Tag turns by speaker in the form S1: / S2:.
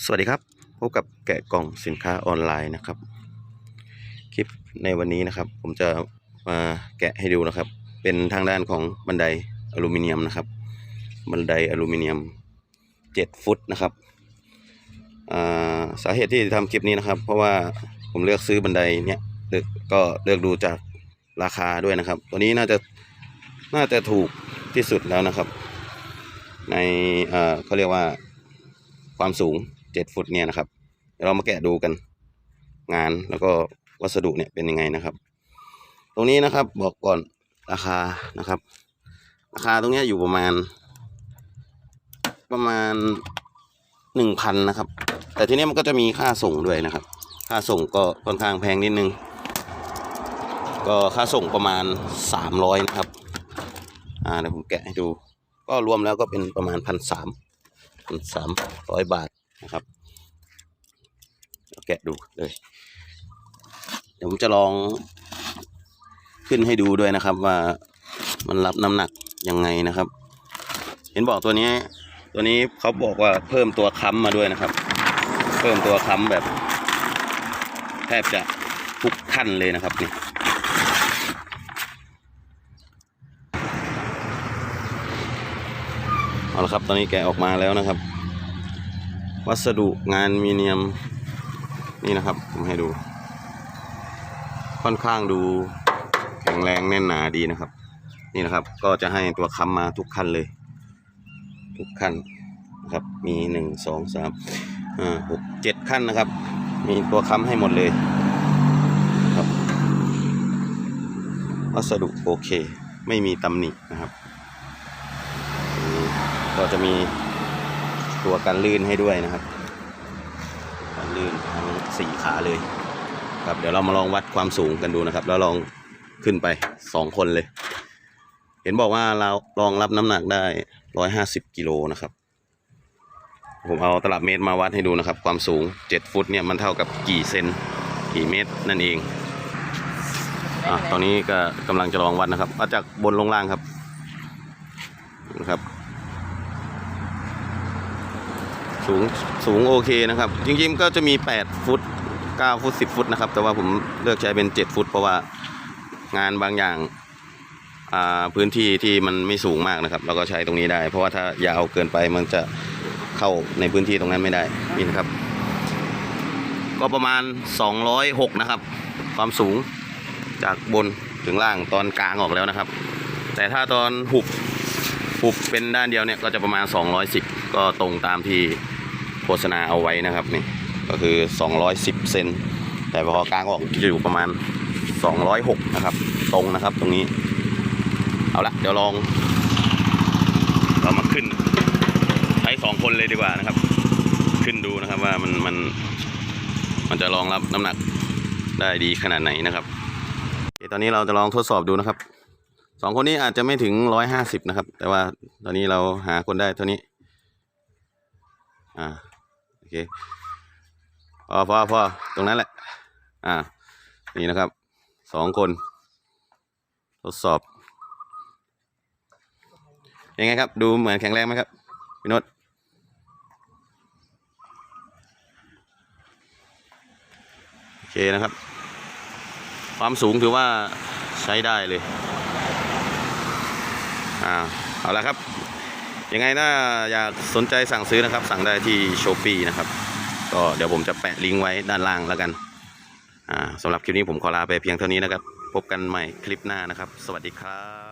S1: สวัสดีครับ พบกับแกะกล่องสินค้าออนไลน์นะครับ คลิปในวันนี้นะครับ ผมจะมาแกะให้ดูนะครับ เป็นทางด้านของบันไดอลูมิเนียมนะครับ บันไดอลูมิเนียม 7 ฟุตนะครับาสาเหตุที่ทำคลิปนี้นะครับ เพราะว่าผมเลือกซื้อบันไดเนี่ยก็เลือกดูจากราคาด้วยนะครับ ตัวนี้น่าจะน่าจะถูกที่สุดแล้วนะครับ ในเขาเรียกว่าความสูง 7ฟุตเนี่ยนะครับเดี๋ยวเรามาแกะดูกันงานแล้วก็วัสดุเนี่ยเป็นยังไงนะครับ ตรงนี้นะครับบอกก่อนราคานะครับ ราคาตรงนี้อยู่ประมาณ ประมาณหนึ่งพันนะครับ แต่ทีนี้มันก็จะมีค่าส่งด้วยนะครับ ค่าส่งก็ค่อนข้างแพงนิดนึง ก็ค่าส่งประมาณสามร้อยนะครับอ่าเดี๋ยวผมแกะให้ดู ก็รวมแล้วก็เป็นประมาณพันสามพันสามร้อยบาท นะครับแกะดูเลย เดี๋ยวผมจะลองขึ้นให้ดูด้วยนะครับว่ามันรับน้ำหนักยังไงนะครับ เห็นบอกตัวนี้ ตัวนี้เขาบอกว่าเพิ่มตัวค้ำมาด้วยนะครับ เพิ่มตัวค้ำแบบ แทบจะทุกขั้นเลยนะครับนี่เอาละครับ ตอนนี้แกะออกมาแล้วนะครับ วัสดุงานมีเนียมนี่นะครับ ผมให้ดู ค่อนข้างดูแข็งแรงแน่นหนาดีนะครับ นี่นะครับ ก็จะให้ตัวค้ำมาทุกขั้นเลย ทุกขั้นนะครับมีหนึ่งสองสามห้าหกเจ็ดขั้นนะครับ มีตัวค้ำให้หมดเลยครับ วัสดุโอเค ไม่มีตำหนินะครับ ก็จะมี ตัวกันลื่นให้ด้วยนะครับกันลื่นทั้งสี่ขาเลย ครับเดี๋ยวเรามาลองวัดความสูงกันดูนะครับ แล้วลองขึ้นไปสองคนเลย เห็นบอกว่าเราลองรับน้ำหนักได้ร้อยห้าสิบกิโลนะครับ ผมเอาตลับเมตรมาวัดให้ดูนะครับ ความสูงเจ็ดฟุตเนี่ยมันเท่ากับกี่เซนกี่เมตรนั่นเองอะตอนนี้ก็กำลังจะลองวัดนะครับวัดจากบนลงล่างครับนะครับ สูงสูงโอเคนะครับ จริงๆก็จะมี 8 ฟุต 9 ฟุต 10 ฟุตนะครับ แต่ว่าผมเลือกใช้เป็น 7 ฟุต เพราะว่างานบางอย่างาพื้นที่ที่มันไม่สูงมากนะครับ เราก็ใช้ตรงนี้ได้ เพราะว่าถ้ายาวเกินไปมันจะเข้าในพื้นที่ตรงนั้นไม่ได้นี่นะครับ ก็ประมาณ 206 นะครับ ความสูงจากบนถึงล่างตอนกลางออกแล้วนะครับ แต่ถ้าตอนหุบปุบเป็นด้านเดียวเนี่ยก็จะประมาณ 210 ก็ตรงตามที่ โฆษณาเอาไว้นะครับนี่ก็คือ 210 เซนแต่พอกลางออกจะอยู่ประมาณ 206 นะครับ ตรงนะครับตรงนี้ เอาละเดี๋ยวลอง เรามาขึ้นใช้สองคนเลยดีกว่านะครับ ขึ้นดูนะครับว่ามันมันมันจะรองรับน้ำหนักได้ดีขนาดไหนนะครับตอนนี้เราจะลองทดสอบดูนะครับสองคนนี้อาจจะไม่ถึงร้อยห้าสิบนะครับ แต่ว่าตอนนี้เราหาคนได้เท่านี้ อ่า เคพอพอพอตรงนั้นแหละ อ่า นี่นะครับ สองคน ทดสอบ ยังไงครับ ดูเหมือนแข็งแรงไหมครับ พี่นศโอเคนะครับ ความสูงถือว่าใช้ได้เลย อ่า เอาละครับ ยังไงถ้าอยากสนใจสั่งซื้อนะครับ สั่งได้ที่โชปีนะครับ ก็เดี๋ยวผมจะแปะลิงก์ไว้ด้านล่างแล้วกันอ่าสำหรับคลิปนี้ผมขอลาไปเพียงเท่านี้นะครับ พบกันใหม่คลิปหน้านะครับ สวัสดีครับ